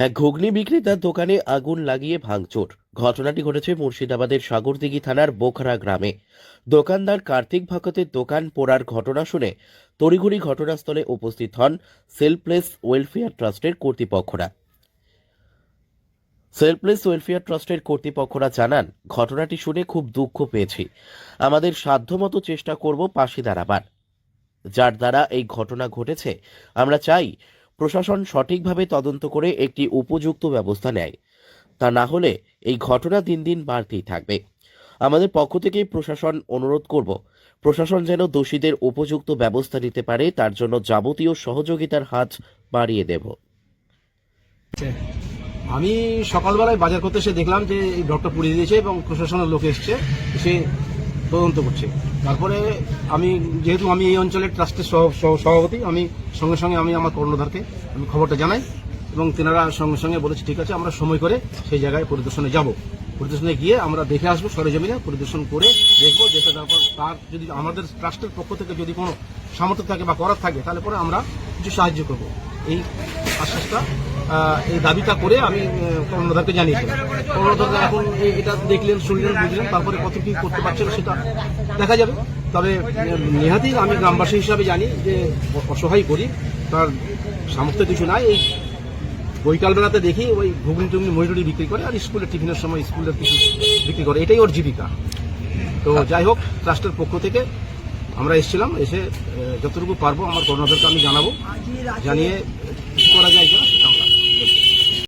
এক ঘুগনি বিক্রেতার দোকানে আগুন লাগিয়ে ভাঙচুর। ঘটনাটি ঘটেছে মুর্শিদাবাদের সাগরদিঘি থানার বোখরা গ্রামে। দোকানদার কার্তিক ভকতের দোকান পোড়ার ঘটনা শুনে তড়িঘড়ি ঘটনাস্থলে উপস্থিত হন সেলপ্লেস ওয়েলফেয়ার ট্রাস্টের কর্তৃপক্ষরা। সেলপ্লেস ওয়েলফেয়ার ট্রাস্টের কর্তৃপক্ষরা জানান, ঘটনাটি শুনে খুব দুঃখ পেয়েছি। আমাদের সাধ্যমতো চেষ্টা করব পাশে দাঁড়াবার। যার দ্বারা এই ঘটনা ঘটেছে, আমরা চাই প্রশাসন সঠিকভাবে তদন্ত করে একটি উপযুক্ত ব্যবস্থা নেয়। তা না হলে এই ঘটনা দিন দিন বাড়তেই থাকবে। আমাদের পক্ষ থেকে প্রশাসন অনুরোধ করব, প্রশাসন যেন দোষীদের উপযুক্ত ব্যবস্থা নিতে পারে, তার জন্য যাবতীয় সহযোগিতার হাত বাড়িয়ে দেব। আমি সকালবেলায় বাজার করতে এসে দেখলাম যে এই ডক্টর পুড়িয়ে দিয়েছে এবং প্রশাসনের লোক এসছে, এসে তদন্ত করছে। তারপরে আমি, যেহেতু আমি এই অঞ্চলের ট্রাস্টের সভাপতি, আমি সঙ্গে সঙ্গে আমি আমার কর্ণধারকে আমি খবরটা জানাই এবং তেনারা সঙ্গে সঙ্গে বলেছে, ঠিক আছে, আমরা সময় করে সেই জায়গায় পরিদর্শনে যাব। পরিদর্শনে গিয়ে আমরা দেখে আসব সরেজমিনে, পরিদর্শন করে দেখব দেখে তারপর তার যদি আমাদের ট্রাস্টের পক্ষ থেকে যদি কোনো সামর্থ্য থাকে বা করার থাকে, তাহলে পরে আমরা কিছু সাহায্য করব। এই আশ্বাসটা এই দাবিটা করে আমি কর্ণধারকে জানিয়েছিলাম কর্ণধার এখন এটা দেখলেন, শুনলেন, বুঝলেন, তারপরে কত কি করতে পারছেন সেটা দেখা যাবে। তবে নেহাতি আমি গ্রামবাসী হিসাবে জানি যে, অসহায় করি তার সামর্থ্য কিছু নাই। এই বৈকাল বেলাতে দেখি ওই ঘুগনি টুগনি মজুরি বিক্রি করে আর স্কুলের টিফিনের সময় স্কুলের কিছু বিক্রি করে। এটাই ওর জীবিকা। তো যাই হোক, ট্রাস্টের পক্ষ থেকে আমরা এসেছিলাম, এসে যতটুকু পারব আমার কর্ণধারকে আমি জানাব। জানিয়ে করা যায় কিনা?